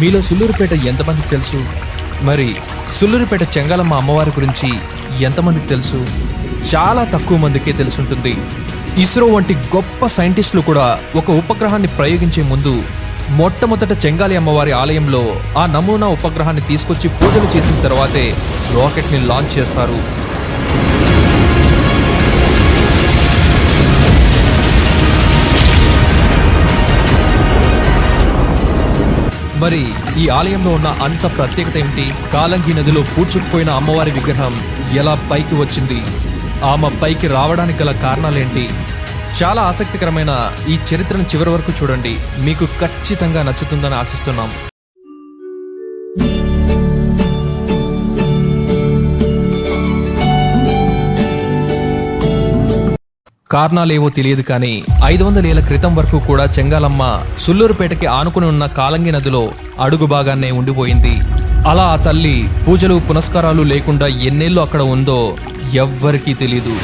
మీలో సుల్లూరుపేట ఎంతమందికి తెలుసు? మరి సుల్లూరుపేట చెంగాలమ్మ అమ్మవారి గురించి ఎంతమందికి తెలుసు? చాలా తక్కువ మందికే తెలుసుంటుంది. ఇస్రో వంటి గొప్ప సైంటిస్టులు కూడా ఒక ఉపగ్రహాన్ని ప్రయోగించే ముందు మొట్టమొదట చెంగాలి అమ్మవారి ఆలయంలో ఆ నమూనా ఉపగ్రహాన్ని తీసుకొచ్చి పూజలు చేసిన తర్వాతే రాకెట్ని లాంచ్ చేస్తారు. మరి ఈ ఆలయంలో ఉన్న అంత ప్రత్యేకత ఏమిటి? కాలంగి నదిలో పూడ్చుకుపోయిన అమ్మవారి విగ్రహం ఎలా పైకి వచ్చింది? ఆమె పైకి రావడానికి గల కారణాలేంటి? చాలా ఆసక్తికరమైన ఈ చరిత్రను చివరి వరకు చూడండి. మీకు ఖచ్చితంగా నచ్చుతుందని ఆశిస్తున్నాం. కారణాలేవో తెలియదు కానీ ఐదు వందల ఏళ్ళ క్రితం వరకు కూడా చెంగాలమ్మ సుల్లూరుపేటకి ఆనుకుని ఉన్న కాలంగి నదిలో అడుగు భాగాన్నే ఉండిపోయింది. అలా ఆ తల్లి పూజలు పునస్కారాలు లేకుండా ఎన్నేళ్ళు అక్కడ ఉందో ఎవ్వరికీ తెలియదు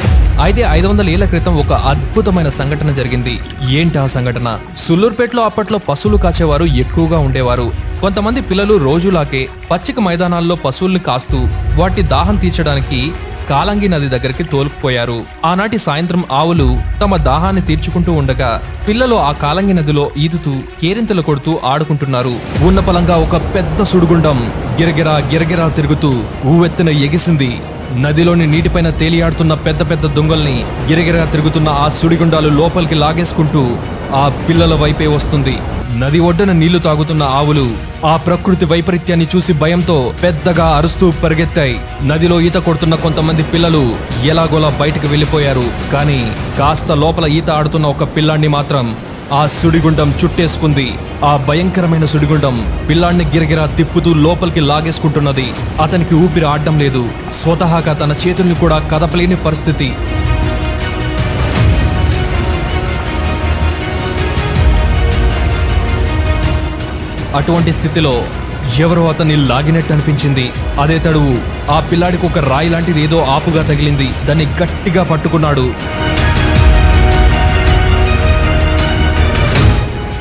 అయితే ఐదు వందల ఏళ్ళ క్రితం ఒక అద్భుతమైన సంఘటన జరిగింది. ఏంటి ఆ సంఘటన? సుల్లూరుపేటలో అప్పట్లో పశువులు కాచేవారు ఎక్కువగా ఉండేవారు. కొంతమంది పిల్లలు రోజులాకే పచ్చిక మైదానాల్లో పశువుల్ని కాస్తూ వాటి దాహం తీర్చడానికి కాలంగి నది దగ్గరికి తోలుకుపోయారు. ఆనాటి సాయంత్రం ఆవులు తమ దాహాన్ని తీర్చుకుంటూ ఉండగా పిల్లలు ఆ కాలంగి నదిలో ఈదుతూ కేరింతలు కొడుతూ ఆడుకుంటున్నారు. ఉన్నపలంగా ఒక పెద్ద సుడిగుండం గిరగిరా గిరగిరా తిరుగుతూ ఊవెత్తున ఎగిసింది. నదిలోని నీటిపైన తేలియాడుతున్న పెద్ద పెద్ద దొంగల్ని గిరగిరగా తిరుగుతున్న ఆ సుడిగుండాలు లోపలికి లాగేసుకుంటూ ఆ పిల్లల వైపే వస్తుంది. నది ఒడ్డున నీళ్ళు తాగుతున్న ఆవులు ఆ ప్రకృతి వైపరీత్యాన్ని చూసి భయంతో పెద్దగా అరుస్తూ పరిగెత్తాయి. నదిలో ఈత కొడుతున్న కొంతమంది పిల్లలు ఎలాగోలా బయటకు వెళ్ళిపోయారు. కానీ కాస్త లోపల ఈత ఆడుతున్న ఒక పిల్లాన్ని మాత్రం ఆ సుడిగుండం చుట్టేసుకుంది. ఆ భయంకరమైన సుడిగుండం పిల్లాన్ని గిరగిరా తిప్పుతూ లోపలికి లాగేసుకుంటున్నది. అతనికి ఊపిరి ఆడడం లేదు. స్వతహాగా తన చేతుల్ని కూడా కదపలేని పరిస్థితి. అటువంటి స్థితిలో ఎవరో అతన్ని లాగినట్టు అనిపించింది. అదే తడువు ఆ పిల్లాడికి ఒక రాయి లాంటిది ఏదో ఆపుగా తగిలింది. దాన్ని గట్టిగా పట్టుకున్నాడు.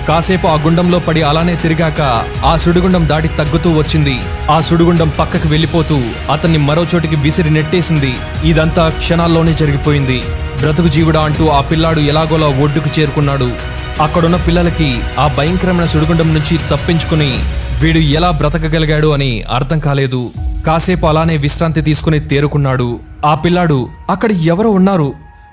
కాసేపు ఆ గుండంలో పడి అలానే తిరిగాక ఆ సుడిగుండం దాటి తగ్గుతూ వచ్చింది. ఆ సుడిగుండం పక్కకి వెళ్ళిపోతూ అతన్ని మరో చోటికి విసిరి నెట్టేసింది. ఇదంతా క్షణాల్లోనే జరిగిపోయింది. బ్రతుకు జీవుడా అంటూ ఆ పిల్లాడు ఎలాగోలా ఒడ్డుకు చేరుకున్నాడు. అక్కడున్న పిల్లలకి ఆ భయంకరమైన సుడిగుండం నుంచి తప్పించుకుని వీడు ఎలా బ్రతకగలిగాడు అని అర్థం కాలేదు. కాసేపు అలానే విశ్రాంతి తీసుకుని తేరుకున్నాడు. ఆ పిల్లాడు అక్కడ ఎవరో ఉన్నారు?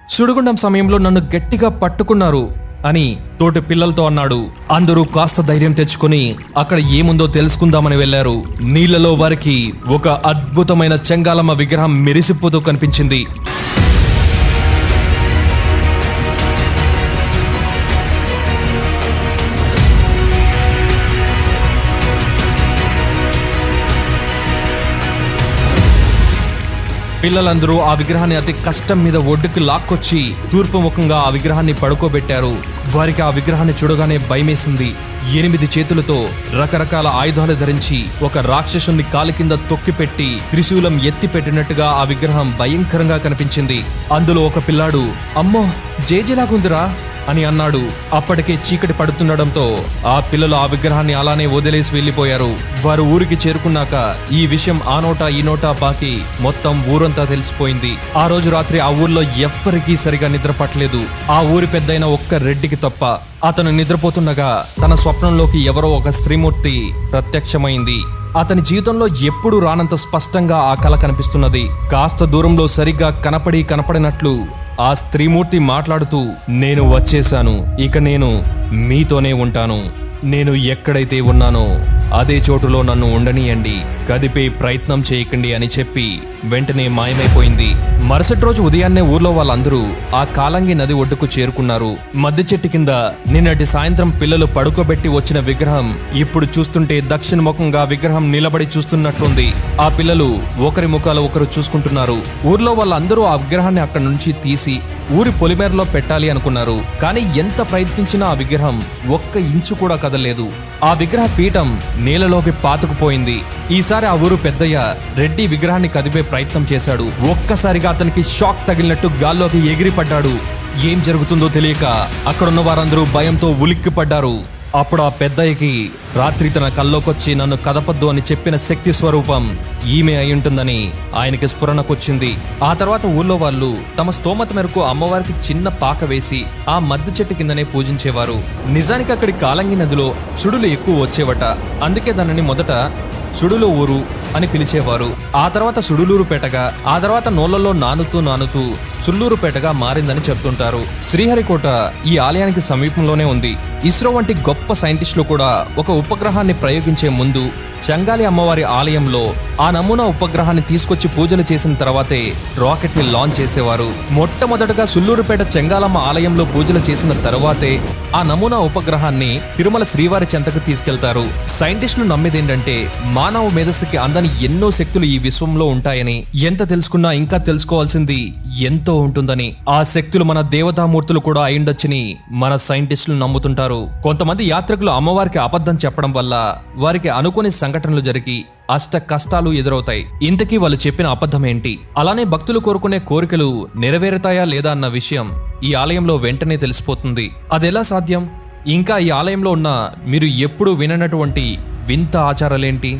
సుడిగుండం సమయంలో నన్ను గట్టిగా పట్టుకున్నారు. అని తోటి పిల్లలతో అన్నాడు. అందరూ కాస్త ధైర్యం తెచ్చుకుని అక్కడ ఏముందో తెలుసుకుందామని వెళ్ళారు నీళ్ళలో వారికి ఒక అద్భుతమైన చెంగాలమ్మ విగ్రహం మెరిసిపోతూ కనిపించింది. పిల్లలందరూ ఆ విగ్రహాన్ని అతి కష్టం మీద ఒడ్డుకి లాక్కొచ్చి తూర్పు ముఖంగా ఆ విగ్రహాన్ని పడుకోబెట్టారు. వారికి ఆ విగ్రహాన్ని చూడగానే భయమేసింది. ఎనిమిది చేతులతో రకరకాల ఆయుధాలు ధరించి ఒక రాక్షసుని కాలి కింద తొక్కిపెట్టి త్రిశూలం ఎత్తి పెట్టినట్టుగా ఆ విగ్రహం భయంకరంగా కనిపించింది. అందులో ఒక పిల్లాడు అమ్మో జేజేలాగుందిరా అని అన్నాడు. అప్పటికే చీకటి పడుతుండడంతో ఆ పిల్లలు ఆ విగ్రహాన్ని అలానే వదిలేసి వెళ్ళిపోయారు వారు ఊరికి చేరుకున్నాక ఈ విషయం ఆ నోటా ఈ నోటా బాకి మొత్తం ఊరంతా తెలిసిపోయింది. ఆ రోజు రాత్రి ఆ ఊర్లో ఎవ్వరికీ సరిగా నిద్ర పట్టలేదు. ఆ ఊరి పెద్దయిన ఒక్క రెడ్డికి తప్ప అతను నిద్రపోతుండగా తన స్వప్నంలోకి ఎవరో ఒక స్త్రీమూర్తి ప్రత్యక్షమైంది. అతని జీవితంలో ఎప్పుడూ రానంత స్పష్టంగా ఆ కళ కనిపిస్తున్నది. కాస్త దూరంలో సరిగ్గా కనపడి కనపడినట్లు ఆ స్త్రీమూర్తి మాట్లాడుతూ నేను వచ్చేశాను. ఇక నేను మీతోనే ఉంటాను. నేను ఎక్కడైతే ఉన్నానో అదే చోటులో నన్ను ఉండనియండి కదిపే ప్రయత్నం చేయకండి అని చెప్పి వెంటనే మాయమైపోయింది. మరుసటి రోజు ఉదయాన్నే ఊర్లో వాళ్ళందరూ ఆ కాలంగి నది ఒడ్డుకు చేరుకున్నారు. మధ్య చెట్టు కింద నిన్నటి సాయంత్రం పిల్లలు పడుకోబెట్టి వచ్చిన విగ్రహం ఇప్పుడు చూస్తుంటే దక్షిణ ముఖంగా విగ్రహం నిలబడి చూస్తున్నట్లుంది. ఆ పిల్లలు ఒకరి ముఖాలు ఒకరు చూసుకుంటున్నారు. ఊర్లో వాళ్ళందరూ ఆ విగ్రహాన్ని అక్కడి నుంచి తీసి ఊరి పొలిమేరలో పెట్టాలి అనుకున్నారు. కానీ ఎంత ప్రయత్నించినా ఆ విగ్రహం ఒక్క ఇంచు కూడా కదలేదు ఆ విగ్రహ పీఠం నేలలోకి పాతుకుపోయింది. ఈసారి ఆ ఊరు పెద్దయ్య రెడ్డి విగ్రహాన్ని కదిపే ప్రయత్నం చేశాడు. ఒక్కసారిగా అతనికి షాక్ తగిలినట్టు గాల్లోకి ఎగిరిపడ్డాడు. ఏం జరుగుతుందో తెలియక అక్కడున్న వారందరూ భయంతో ఉలిక్కిపడ్డారు. అప్పుడు ఆ పెద్దయ్యకి రాత్రి తన కల్లోకొచ్చి నన్ను కదపద్దు అని చెప్పిన శక్తి స్వరూపం ఈమె అయి ఉంటుందని ఆయనకి స్ఫురణకొచ్చింది. ఆ తర్వాత ఊళ్ళో వాళ్ళు తమ స్తోమత మేరకు అమ్మవారికి చిన్న పాక వేసి ఆ మద్ది చెట్టు కిందనే పూజించేవారు. నిజానికి అక్కడి కాలంగి నదిలో సుడులు ఎక్కువ వచ్చేవట. అందుకే దానిని మొదట సుడులు ఊరు అని పిలిచేవారు. ఆ తర్వాత సుడులూరుపేటగా ఆ తర్వాత నోళ్ళలో నానుతూ నానుతూ సుల్లూరుపేటగా మారిందని చెప్తుంటారు. శ్రీహరికోట ఈ ఆలయానికి సమీపంలోనే ఉంది. ఇస్రో వంటి గొప్ప సైంటిస్టులు కూడా ఒక ఉపగ్రహాన్ని ప్రయోగించే ముందు చంగాలి అమ్మవారి ఆలయంలో ఆ నమూనా ఉపగ్రహాన్ని తీసుకొచ్చి పూజలు చేసిన తర్వాతే రాకెట్ని లాంచ్ చేసేవారు. మొట్టమొదటగా సుల్లూరుపేట చెంగాలమ్మ ఆలయంలో పూజలు చేసిన తర్వాతే ఆ నమూనా ఉపగ్రహాన్ని తిరుమల శ్రీవారి చెంతకు తీసుకెళ్తారు. సైంటిస్టులు నమ్మేదేంటంటే మానవ మేధస్సుకి అందని ఎన్నో శక్తులు ఈ విశ్వంలో ఉంటాయని. ఎంత తెలుసుకున్నా ఇంకా తెలుసుకోవాల్సింది ఎంతో ఉంటుందని. ఆ శక్తులు మన దేవతామూర్తులు కూడా అయిండొచ్చని మన సైంటిస్టులు నమ్ముతుంటారు. కొంతమంది యాత్రికులు అమ్మవారికి అబద్ధం చెప్పడం వల్ల వారికి అనుకోని సంఘటనలు జరిగి అష్ట కష్టాలు ఎదురవుతాయి. ఇంతకీ వాళ్ళు చెప్పిన అబద్ధం ఏంటి అలానే భక్తులు కోరుకునే కోరికలు నెరవేరుతాయా లేదా అన్న విషయం ఈ ఆలయంలో వెంటనే తెలిసిపోతుంది. అదెలా సాధ్యం? ఇంకా ఈ ఆలయంలో ఉన్న మీరు ఎప్పుడు విననటువంటి వింత ఆచారాలేంటి?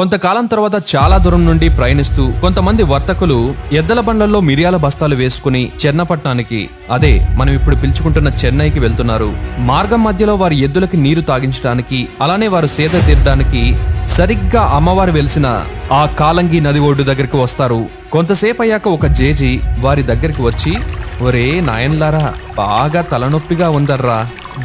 కొంతకాలం తర్వాత చాలా దూరం నుండి ప్రయాణిస్తూ కొంతమంది వర్తకులు ఎద్దల బండ్లలో మిరియాల బస్తాలు వేసుకుని చెన్నపట్నానికి అదే మనం ఇప్పుడు పిలుచుకుంటున్న చెన్నైకి వెళ్తున్నారు. మార్గం మధ్యలో వారి ఎద్దులకి నీరు తాగించడానికి అలానే వారు సేద తీరడానికి సరిగ్గా అమ్మవారు వెలిసిన ఆ కాలంగి నది ఒడ్డు దగ్గరికి వస్తారు. కొంతసేపు అయ్యాక ఒక జేజి వారి దగ్గరికి వచ్చి ఒరే నాయన్లారా బాగా తలనొప్పిగా ఉందర్రా.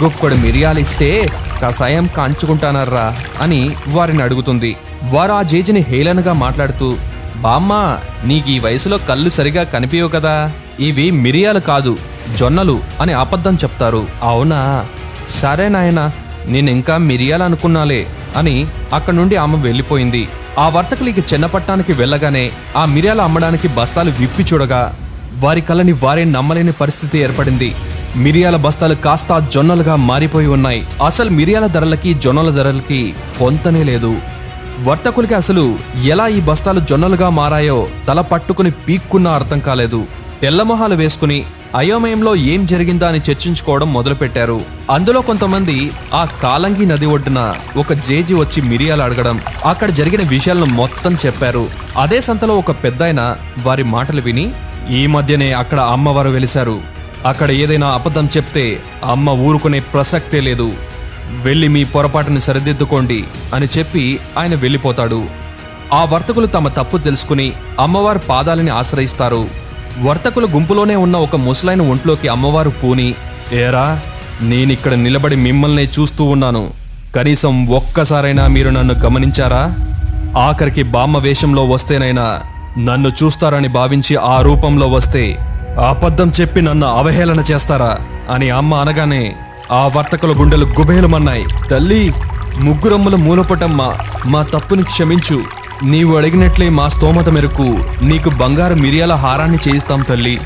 గొక్కడు మిరియాలిస్తే కషాయం కాంచుకుంటానర్రా అని వారిని అడుగుతుంది. వారు ఆ జేజిని హేళనగా మాట్లాడుతూ బామ్మ నీకు ఈ వయసులో కళ్ళు సరిగా కనిపించవు కదా. ఇవి మిరియాలు కాదు జొన్నలు అని అబద్ధం చెప్తారు. అవునా? సరే నాయనా నేనింకా మిరియాలు అనుకున్నాలే అని అక్కడి నుండి ఆమె వెళ్ళిపోయింది. ఆ వర్తకులు ఇక చిన్నపట్టానికి వెళ్ళగానే ఆ మిరియాలు అమ్మడానికి బస్తాలు విప్పి చూడగా వారి కళ్ళని వారే నమ్మలేని పరిస్థితి ఏర్పడింది. మిరియాల బస్తాలు కాస్త జొన్నలుగా మారిపోయి ఉన్నాయి. అసలు మిరియాల ధరలకి జొన్నల ధరలకి పొంతనే లేదు. వర్తకులకి అసలు ఎలా ఈ బస్తాలు జొన్నలుగా మారాయో తల పట్టుకుని పీక్కున్నా అర్థం కాలేదు. తెల్లమొహాలు వేసుకుని అయోమయంలో ఏం జరిగిందా అని చర్చించుకోవడం మొదలుపెట్టారు. అందులో కొంతమంది ఆ కాలంగి నది ఒడ్డున ఒక జేజి వచ్చి మిరియాలు అడగడం అక్కడ జరిగిన విషయాలను మొత్తం చెప్పారు. అదే సంతలో ఒక పెద్దాయన వారి మాటలు విని ఈ మధ్యనే అక్కడ అమ్మవారు వెలిశారు. అక్కడ ఏదైనా అబద్ధం చెప్తే అమ్మ ఊరుకునే ప్రసక్తే లేదు. వెళ్ళి మీ పొరపాటుని సరిదిద్దుకోండి అని చెప్పి ఆయన వెళ్ళిపోతాడు. ఆ వర్తకులు తమ తప్పు తెలుసుకుని అమ్మవారి పాదాలని ఆశ్రయిస్తారు. వర్తకుల గుంపులోనే ఉన్న ఒక ముసలైన ఒంట్లోకి అమ్మవారు పూని ఏరా నేనిక్కడ నిలబడి మిమ్మల్నే చూస్తూ ఉన్నాను. కనీసం ఒక్కసారైనా మీరు నన్ను గమనించారా? ఆఖరికి బామ్మ వేషంలో వస్తేనైనా నన్ను చూస్తారని భావించి ఆ రూపంలో వస్తే అబద్ధం చెప్పి నన్ను అవహేళన చేస్తారా? అని అమ్మ అనగానే ఆ వర్తకుల గుండెలు గుబేలమన్నాయి. తల్లి ముగ్గురమ్మల మూలపటమ్మ మా తప్పుని క్షమించు. నీవు అడిగినట్లే మా స్తోమత మేరకు నీకు బంగారు మిరియాల హారాన్ని చేయిస్తాం తల్లి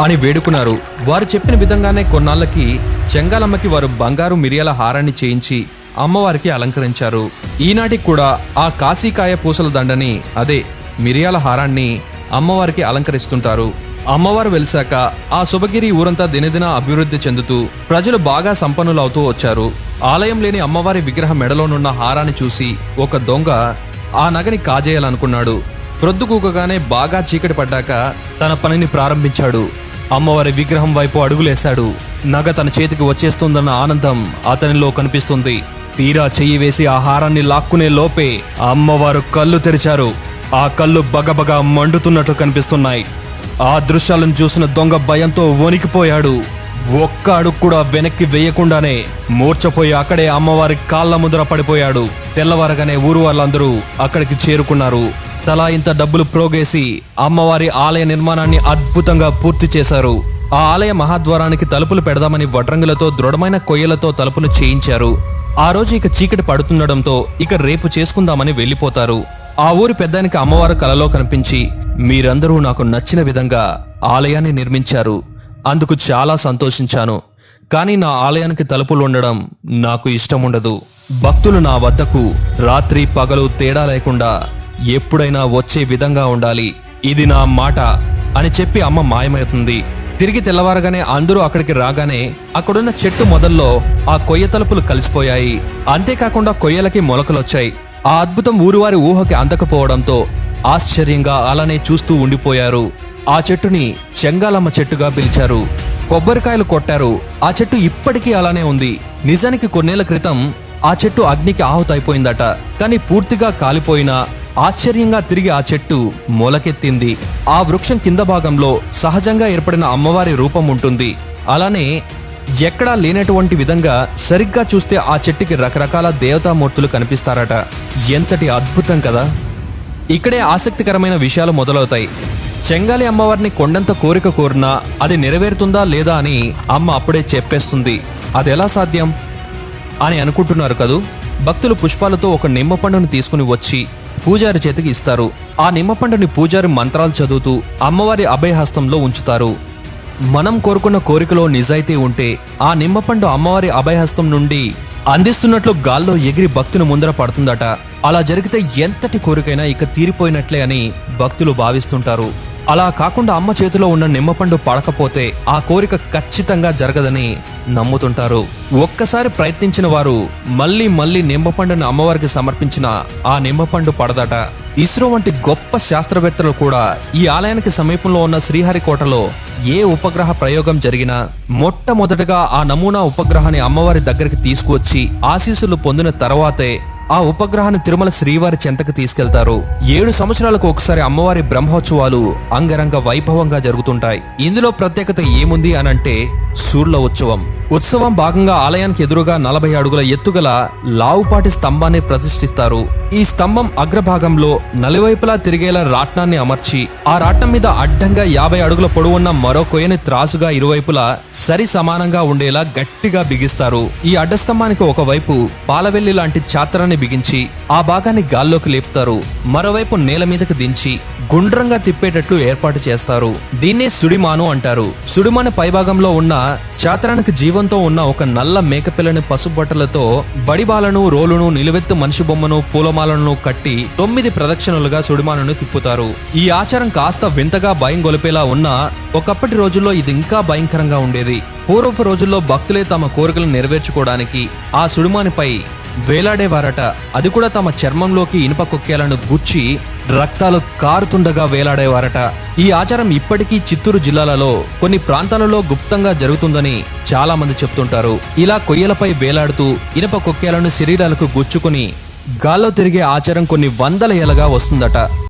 అని వేడుకున్నారు. వారు చెప్పిన విధంగానే కొన్నాళ్ళకి చెంగాలమ్మకి వారు బంగారు మిరియాల హారాన్ని చేయించి అమ్మవారికి అలంకరించారు. ఈనాటికి కూడా ఆ కాశీకాయ పూసల దండని అదే మిరియాల హారాన్ని అమ్మవారికి అలంకరిస్తుంటారు. అమ్మవారు వెలిశాక ఆ శుభగిరి ఊరంతా దినదిన అభివృద్ధి చెందుతూ ప్రజలు బాగా సంపన్నులవుతూ వచ్చారు. ఆలయం లేని అమ్మవారి విగ్రహం మెడలోనున్న హారాన్ని చూసి ఒక దొంగ ఆ నగని కాజేయాలనుకున్నాడు. ప్రొద్దుకూకగానే బాగా చీకటి పడ్డాక తన పనిని ప్రారంభించాడు. అమ్మవారి విగ్రహం వైపు అడుగులేశాడు. నగ తన చేతికి వచ్చేస్తుందన్న ఆనందం అతనిలో కనిపిస్తుంది. తీరా చెయ్యి వేసి ఆ హారాన్ని లాక్కునే లోపే అమ్మవారు కళ్ళు తెరిచారు. ఆ కళ్ళు బగబగా మండుతున్నట్లు కనిపిస్తున్నాయి. ఆ దృశ్యాలను చూసిన దొంగ భయంతో వణికిపోయాడు. ఒక్క అడుగు కూడా వెనక్కి వేయకుండానే మూర్చపోయి అక్కడే అమ్మవారి కాళ్ళ ముద్ర పడిపోయాడు. తెల్లవారగానే ఊరు వాళ్ళందరూ అక్కడికి చేరుకున్నారు. తలా ఇంత డబ్బులు ప్రోగేసి అమ్మవారి ఆలయ నిర్మాణాన్ని అద్భుతంగా పూర్తి చేశారు. ఆ ఆలయ మహాద్వారానికి తలుపులు పెడదామని వడ్రంగులతో దృఢమైన కొయ్యలతో తలుపులు చేయించారు. ఆ రోజు ఇక చీకటి పడుతుండడంతో ఇక రేపు చేసుకుందామని వెళ్ళిపోతారు. ఆ ఊరి పెద్దానికి అమ్మవారు కలలో కనిపించి మీరందరూ నాకు నచ్చిన విధంగా ఆలయాన్ని నిర్మించారు. అందుకు చాలా సంతోషించాను. కానీ నా ఆలయానికి తలుపులు ఉండడం నాకు ఇష్టం ఉండదు భక్తులు నా వద్దకు రాత్రి పగలు తేడా లేకుండా ఎప్పుడైనా వచ్చే విధంగా ఉండాలి. ఇది నా మాట అని చెప్పి అమ్మ మాయమవుతుంది. తిరిగి తెల్లవారగానే అందరూ అక్కడికి రాగానే అక్కడున్న చెట్టు మొదల్లో ఆ కొయ్య తలుపులు కలిసిపోయాయి. అంతేకాకుండా కొయ్యలకి మొలకలొచ్చాయి. ఆ అద్భుతం ఊరువారి ఊహకి అందకపోవడంతో ఆశ్చర్యంగా అలానే చూస్తూ ఉండిపోయారు. ఆ చెట్టుని చెంగాలమ్మ చెట్టుగా పిలిచారు. కొబ్బరికాయలు కొట్టారు. ఆ చెట్టు ఇప్పటికీ అలానే ఉంది. నిజానికి కొన్నేళ్ళ క్రితం ఆ చెట్టు అగ్నికి ఆహుతైపోయిందట. కానీ పూర్తిగా కాలిపోయినా ఆశ్చర్యంగా తిరిగి ఆ చెట్టు మొలకెత్తింది. ఆ వృక్షం కింద భాగంలో సహజంగా ఏర్పడిన అమ్మవారి రూపం ఉంటుంది. అలానే ఎక్కడా లేనటువంటి విధంగా సరిగ్గా చూస్తే ఆ చెట్టుకి రకరకాల దేవతామూర్తులు కనిపిస్తారట. ఎంతటి అద్భుతం కదా! ఇక్కడే ఆసక్తికరమైన విషయాలు మొదలవుతాయి. చెంగాలి అమ్మవారిని కొండంత కోరిక కోరినా అది నెరవేరుతుందా లేదా అని అమ్మ అప్పుడే చెప్పేస్తుంది. అది ఎలా సాధ్యం? అని అనుకుంటున్నారు కదూ? భక్తులు పుష్పాలతో ఒక నిమ్మపండును తీసుకుని వచ్చి పూజారి చేతికి ఇస్తారు. ఆ నిమ్మపండుని పూజారి మంత్రాలు చదువుతూ అమ్మవారి అభయహస్తంలో ఉంచుతారు. మనం కోరుకున్న కోరికలో నిజాయితీ ఉంటే ఆ నిమ్మపండు అమ్మవారి అభయహస్తం నుండి అందిస్తున్నట్లు గాల్లో ఎగిరి భక్తుని ముందర పడుతుందట. అలా జరిగితే ఎంతటి కోరికైనా ఇక తీరిపోయినట్లే అని భక్తులు భావిస్తుంటారు. అలా కాకుండా అమ్మ చేతిలో ఉన్న నిమ్మపండు పడకపోతే ఆ కోరిక ఖచ్చితంగా జరగదని నమ్ముతుంటారు. ఒక్కసారి ప్రయత్నించిన వారు మళ్ళీ మళ్ళీ నిమ్మపండుని అమ్మవారికి సమర్పించిన ఆ నిమ్మపండు పడదట. ఇస్రో వంటి గొప్ప శాస్త్రవేత్తలు కూడా ఈ ఆలయానికి సమీపంలో ఉన్న శ్రీహరికోటలో ఏ ఉపగ్రహ ప్రయోగం జరిగినా మొట్టమొదటగా ఆ నమూనా ఉపగ్రహాన్ని అమ్మవారి దగ్గరికి తీసుకువచ్చి ఆశీస్సులు పొందిన తర్వాతే ఆ ఉపగ్రహాన్ని తిరుమల శ్రీవారి చెంతకు తీసుకెళ్తారు. ఏడు సంవత్సరాలకు ఒకసారి అమ్మవారి బ్రహ్మోత్సవాలు అంగరంగ వైభవంగా జరుగుతుంటాయి. ఇందులో ప్రత్యేకత ఏముంది అనంటే సూర్ల ఉత్సవం. ఉత్సవం భాగంగా ఆలయానికి ఎదురుగా నలభై అడుగుల ఎత్తుగల లావుపాటి స్తంభాన్ని ప్రతిష్ఠిస్తారు. ఈ స్తంభం అగ్రభాగంలో నలువైపులా తిరిగేలా రాట్నాన్ని అమర్చి ఆ రాట్నం మీద అడ్డంగా యాభై అడుగుల పొడవున్న మరో కొయ్యని త్రాసుగా ఇరువైపులా సరి సమానంగా ఉండేలా గట్టిగా బిగిస్తారు. ఈ అడ్డస్తంభానికి ఒకవైపు పాలవెల్లి లాంటి చాత్రాన్ని బిగించి ఆ భాగాన్ని గాల్లోకి లేపుతారు. మరోవైపు నేల మీదకు దించి గుండ్రంగా తిప్పేటట్లు ఏర్పాటు చేస్తారు. దీన్నే సుడిమాను అంటారు. సుడిమాను పైభాగంలో ఉన్న చాత్రానికి జీవంతో ఉన్న ఒక నల్ల మేకపిల్లని పసుబట్టలతో బడిబాలను రోలును నిలువెత్తు మనిషి బొమ్మను పూలమాలను కట్టి తొమ్మిది ప్రదక్షిణలుగా సుడిమానును తిప్పుతారు. ఈ ఆచారం కాస్త వింతగా భయం గొలిపేలా ఉన్నా ఒకప్పటి రోజుల్లో ఇది ఇంకా భయంకరంగా ఉండేది. పూర్వపు రోజుల్లో భక్తులే తమ కోరికలు నెరవేర్చుకోవడానికి ఆ సుడిమానిపై వేలాడేవారట. అది కూడా తమ చర్మంలోకి ఇనుప కొక్కేలను గుచ్చి రక్తాలు కారుతుండగా వేలాడేవారట. ఈ ఆచారం ఇప్పటికీ చిత్తూరు జిల్లాలలో కొన్ని ప్రాంతాలలో గుప్తంగా జరుగుతుందని చాలా మంది చెప్తుంటారు. ఇలా కొయ్యలపై వేలాడుతూ ఇనప కొక్కేలను శరీరాలకు గుచ్చుకుని గాల్లో తిరిగే ఆచారం కొన్ని వందల ఏళ్ళగా వస్తుందట.